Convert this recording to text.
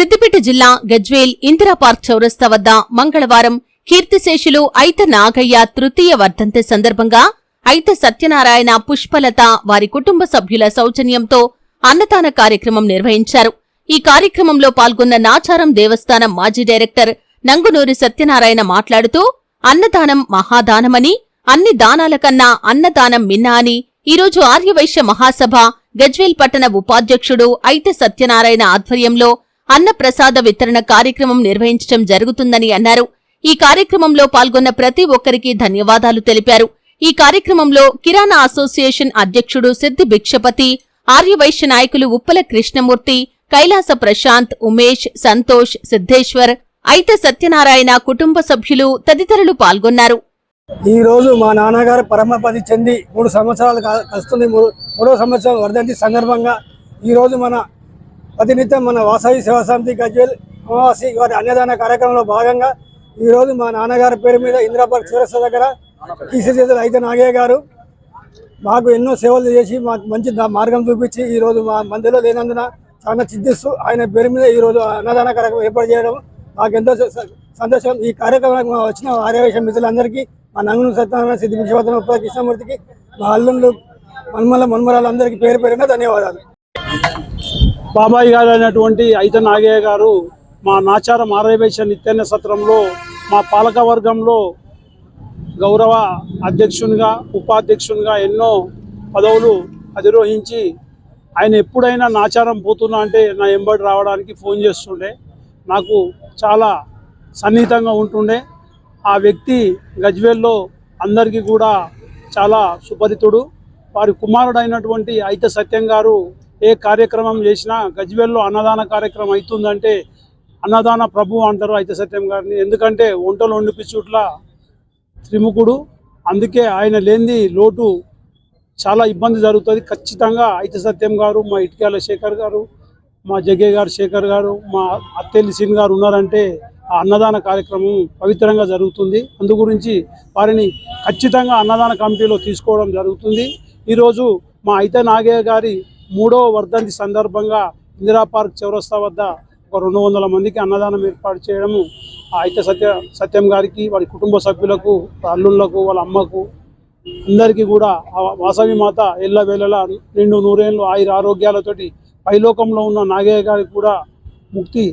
సిద్దిపేట జిల్లా గజ్వేల్ ఇందిరాపార్క్ చౌరస్తా వద్ద మంగళవారం కీర్తిశేషులు ఐత నాగయ్య తృతీయ వర్ధంతి సందర్భంగా ఐత సత్యనారాయణ పుష్పలత వారి కుటుంబ సభ్యుల సౌజన్యంతో అన్నదాన కార్యక్రమం నిర్వహించారు. ఈ కార్యక్రమంలో పాల్గొన్న నాచారం దేవస్థానం మాజీ డైరెక్టర్ నంగునూరి సత్యనారాయణ మాట్లాడుతూ అన్నదానం మహాదానమని అన్ని దానాల కన్నా అన్నదానం మిన్నా అని ఈరోజు ఆర్యవైశ్య మహాసభ గజ్వేల్ పట్టణ ఉపాధ్యక్షుడు ఐత సత్యనారాయణ ఆధ్వర్యంలో అన్నప్రసాద వితరణ కార్యక్రమం నిర్వహించడం జరుగుతుందని అన్నారు. ఈ కార్యక్రమంలో పాల్గొన్న ప్రతి ఒక్కరికి ధన్యవాదాలు తెలిపారు. ఈ కార్యక్రమంలో కిరాణా అసోసియేషన్ అధ్యక్షుడు సిద్ది భిక్షపతి ఆర్యవైశ్య నాయకులు ఉప్పల కృష్ణమూర్తి కైలాస ప్రశాంత్ ఉమేష్ సంతోష్ సిద్ధేశ్వర్ అయితే సత్యనారాయణ కుటుంబ సభ్యులు తదితరులు పాల్గొన్నారు. ఈ రోజు మా నాన్నగారు పరమపది చెంది మూడు సంవత్సరాలు కా- వస్తుంది మూడు- మూడో సంవత్సరం వర్ధంతి సందర్భంగా ఈ రోజు మన ప్రతినిత్యం మన వాసవి సేవా సమితి గజ్వేల్ అమావాసి వారి అన్నదాన కార్యక్రమంలో భాగంగా ఈ రోజు మా నాన్నగారి పేరు మీద ఇందిరాబాద్ చివరస్త దగ్గర తీసేసేది అయితే నాగయ్య గారు మాకు ఎన్నో సేవలు చేసి మాకు మంచి మార్గం చూపించి ఈ రోజు మా మందిలో లేనందున చాలా చింతిస్తూ ఆయన పేరు మీద ఈ రోజు అన్నదాన కార్యక్రమం ఏర్పాటు చేయడం మాకు ఎంతో సంతోషం. ఈ కార్యక్రమానికి మా వచ్చిన ఆర్యవేశ మిత్రులందరికీ మా నంగును సత్యనారాయణ సిద్ధి విశ్వవర్ధన ఉప కృష్ణమూర్తికి మా అల్లుళ్ళు మన్మల మన్మరాలందరికీ పేరు పేరున ధన్యవాదాలు. బాబాయ్ గారు అయినటువంటి ఐత నాగయ్య గారు మా నాచారం ఆర్యవేశ నిత్యాన్న సత్రంలో మా పాలక వర్గంలో గౌరవ అధ్యక్షునిగా ఉపాధ్యక్షునిగా ఎన్నో పదవులు అధిరోహించి ఆయన ఎప్పుడైనా నాచారం పోతున్నా అంటే నా ఎంబడి రావడానికి ఫోన్ చేస్తుండే. నాకు చాలా సన్నిహితంగా ఉంటుండే. ఆ వ్యక్తి గజ్వేల్లో అందరికీ కూడా చాలా సుపరితుడు. వారి కుమారుడైనటువంటి ఐత సత్యం గారు ఏ కార్యక్రమం చేసినా గజ్వేల్లో అన్నదాన కార్యక్రమం అవుతుందంటే అన్నదాన ప్రభు అంటారు అయితే సత్యం గారిని. ఎందుకంటే వంటలు వండిపిచ్చుట్ల త్రిముఖుడు. అందుకే ఆయన లేనిది లోటు చాలా ఇబ్బంది జరుగుతుంది. ఖచ్చితంగా ఐత సత్యం గారు మా ఇటుకాల శేఖర్ గారు మా జగే గారు శేఖర్ గారు మా అత్తెల్లి సీన్ గారు ఉన్నారంటే ఆ అన్నదాన కార్యక్రమం పవిత్రంగా జరుగుతుంది. అందు గురించి వారిని ఖచ్చితంగా అన్నదాన కమిటీలో తీసుకోవడం జరుగుతుంది. ఈరోజు మా అయితే నాగయ్య గారి మూడో వర్ధంతి సందర్భంగా ఇందిరా పార్క్ చౌరస్తా వద్ద ఒక రెండు వందల మందికి అన్నదానం ఏర్పాటు చేయడము ఆ సత్య సత్యం గారికి వారి కుటుంబ సభ్యులకు అల్లుళ్ళకు వాళ్ళ అమ్మకు అందరికీ కూడా వాసవి మాత ఎల్ల వేళలా రెండు నూరేళ్ళు ఆయుర ఆరోగ్యాలతోటి పైలోకంలో ఉన్న నాగయ్య గారికి కూడా ముక్తి